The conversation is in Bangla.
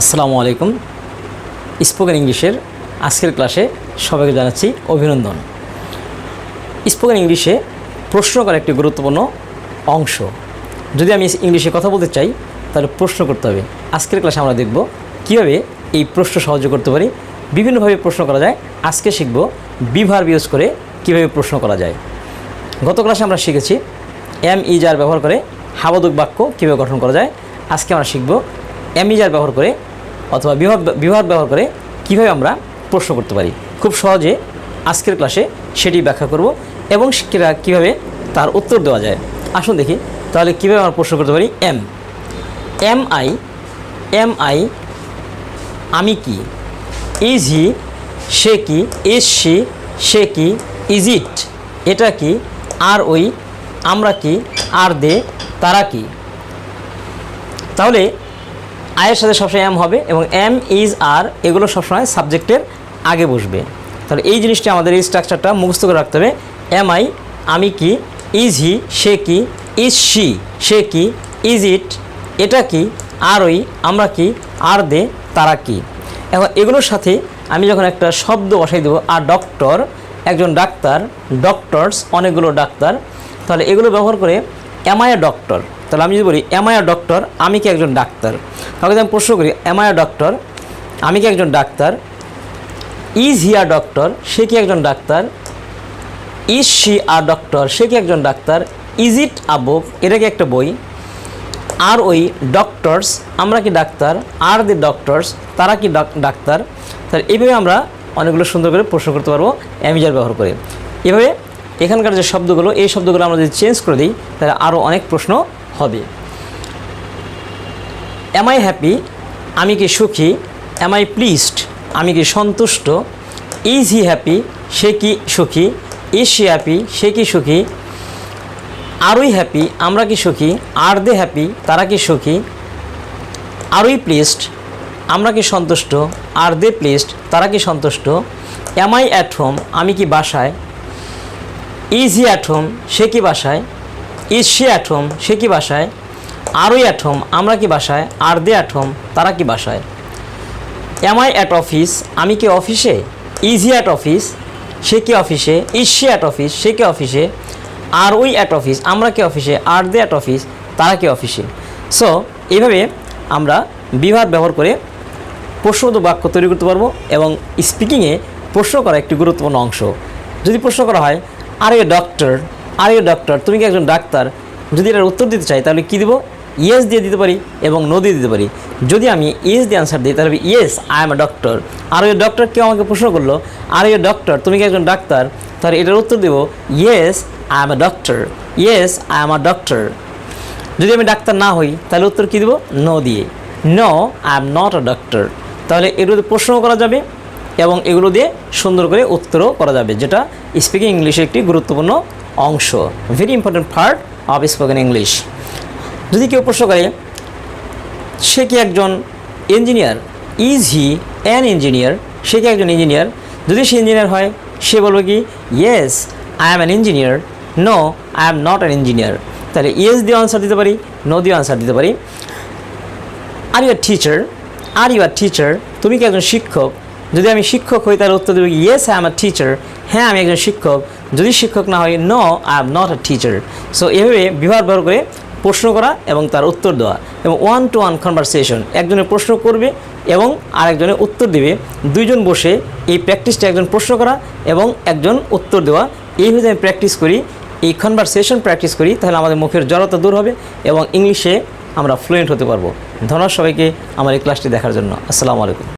আসসালামু আলাইকুম। স্পোকেন ইংলিশের আজকের ক্লাসে সবাইকে জানাচ্ছি অভিনন্দন। স্পোকেন ইংলিশে প্রশ্ন করা একটি গুরুত্বপূর্ণ অংশ। যদি আমি ইংলিশে কথা বলতে চাই, তাহলে প্রশ্ন করতে হবে। আজকের ক্লাসে আমরা দেখব কীভাবে এই প্রশ্ন সহজ করতে পারি, বিভিন্নভাবে প্রশ্ন করা যায়। আজকে শিখব বিভার ইউজ করে কীভাবে প্রশ্ন করা যায়। গত ক্লাসে আমরা শিখেছি এম ইজার ব্যবহার করে হাবাদক বাক্য কীভাবে গঠন করা যায়। আজকে আমরা শিখব ইজার ব্যবহার করে অথবা বিভাগ বিভাগ ব্যবহার করে কীভাবে আমরা প্রশ্ন করতে পারি? খুব সহজে আজকের ক্লাসে সেটি ব্যাখ্যা করব এবং কীভাবে তার উত্তর দেওয়া যায়। আসুন দেখি, তাহলে কীভাবে আমরা প্রশ্ন করতে পারি? Am. Am I am I, আমি কি? ইজ হি, সে কি? ইজ সি সে কি? Is it? এটা কি? আর ওই, আমরা কি? আর দে, তারা কি? তাহলে আয়ের সাথে সবসময় এম হবে এবং এম ইজ আর এগুলো সবসময় সাবজেক্টের আগে বসবে। তাহলে এই জিনিসটা আমাদের এই স্ট্রাকচারটা মুখস্থ করে রাখতে হবে। এম আই আমি কি ইজ হি সে কি ইজ সি সে কি ইজ ইট এটা কি আর ওই আমরা কি আর দে তারা কি। এখন এগুলোর সাথে আমি যখন একটা শব্দ বসাই দেবো আর ডক্টর একজন ডাক্তার ডক্টরস অনেকগুলো ডাক্তার, তাহলে এগুলো ব্যবহার করে এমআই ডক্টর তাহলে আমি যদি বলি এমআই ডক্টর আমি কি একজন ডাক্তার? তাহলে আমি প্রশ্ন করি এমআই ডক্টর আমি কি একজন ডাক্তার? ইজ হিয়ার ডক্টর সে কি একজন ডাক্তার? ইজ শি আর ডক্টর সে কি একজন ডাক্তার? ইজ ইট আ বুক এটা কি একটা বই? আর ওই ডক্টরস আমরা কি ডাক্তার? আর দি ডক্টরস তারা কি ডাক- ডাক্তার? তাহলে এইভাবে আমরা অনেকগুলো সুন্দর করে প্রশ্ন করতে পারব, অ্যামিজার ব্যবহার করে। এভাবে এখানকার যে শব্দগুলো, এই শব্দগুলো আমরা যদি চেঞ্জ করে দিই, তাহলে আরও অনেক প্রশ্ন হবে। এম আই হ্যাপি আমি কি সুখী? এম আই প্লিজড আমি কি সন্তুষ্ট? ইজ হি হ্যাপি সে কি সুখী? ইজ সি হ্যাপি সে কি সুখী? আর উই হ্যাপি আমরা কি সুখী? আর দে হ্যাপি তারা কি সুখী? আর উই প্লিজড আমরা কি সন্তুষ্ট? আর দে প্লিজড তারা কি সন্তুষ্ট? এম আই অ্যাট হোম আমি কি বাসায়? ইজ হি অ্যাট হোম সে কি বাসায়? ইজ সি সে কি বাসায়? আর উই অ্যাট হোম আমরা কি বাসায়? আর দে অ্যাট হোম তারা কি বাসায়? এম আই অ্যাট অফিস আমি কি অফিসে? ইজ অ্যাট অফিস সে কি অফিসে? ইজ সি অ্যাট অফিস সে কি অফিসে? আর ওই অ্যাট অফিস আমরা কি অফিসে? আর দে অ্যাট অফিস তারা কি অফিসে? সো এইভাবে আমরা বিভাগ ব্যবহার করে প্রশ্নবোধ বাক্য তৈরি করতে পারব এবং স্পিকিংয়ে প্রশ্ন করা একটি গুরুত্বপূর্ণ অংশ। যদি প্রশ্ন করা হয় আর a doctor R a doctor তুমি কি একজন ডাক্তার? যদি এটার উত্তর দিতে চাই, তাহলে কী দেবো? ইয়েস দিয়ে দিতে পারি এবং নো দিয়ে দিতে পারি। যদি আমি ইয়েস দিয়ে আনসার দিই, তাহলে yes I am a doctor আর ওই ডক্টর কেউ আমাকে প্রশ্ন করল, আর এ ডক্টর তুমি কি একজন ডাক্তার? তাহলে এটার উত্তর দেবো yes I am a doctor yes I am a doctor যদি আমি ডাক্তার না হই, তাহলে উত্তর কী দেবো? নো দিয়ে। No I am not a doctor তাহলে এগুলোতে প্রশ্ন করা যাবে এবং এগুলো দিয়ে সুন্দর করে উত্তরও করা যাবে, যেটা স্পিকিং ইংলিশে একটি গুরুত্বপূর্ণ অংশ। Very important part of spoken English যদি কেউ প্রশ্ন করে, সে কি একজন engineer is he an engineer সে কি একজন ইঞ্জিনিয়ার যদি সে ইঞ্জিনিয়ার হয়, সে বলবে কি yes I am an engineer no I am not an engineer তাহলে ইয়েস দিয়ে আনসার দিতে পারি নো দিয়ে আনসার দিতে পারি। Are you are teacher are you are teacher তুমি কি একজন শিক্ষক? যদি আমি শিক্ষক হই, তাহলে উত্তর দেবো yes I am a teacher হ্যাঁ আমি একজন শিক্ষক। যদি শিক্ষক না হয় no I am not a teacher so এভাবে বিভাগ ব্যবহার করে প্রশ্ন করা এবং তার উত্তর দেওয়া এবং ওয়ান টু ওয়ান কনভারসেশন একজনের প্রশ্ন করবে এবং আরেকজনের উত্তর দেবে। দুইজন বসে এই প্র্যাকটিসটা একজন প্রশ্ন করা এবং একজন উত্তর দেওয়া। এইভাবে আমি প্র্যাকটিস করি, এই কনভারসেশন প্র্যাকটিস করি, তাহলে আমাদের মুখের জড়তা দূর হবে এবং ইংলিশে আমরা ফ্লুয়েন্ট হতে পারব। ধন্যবাদ সবাইকে আমার এই ক্লাসটি দেখার জন্য। আসসালামু আলাইকুম।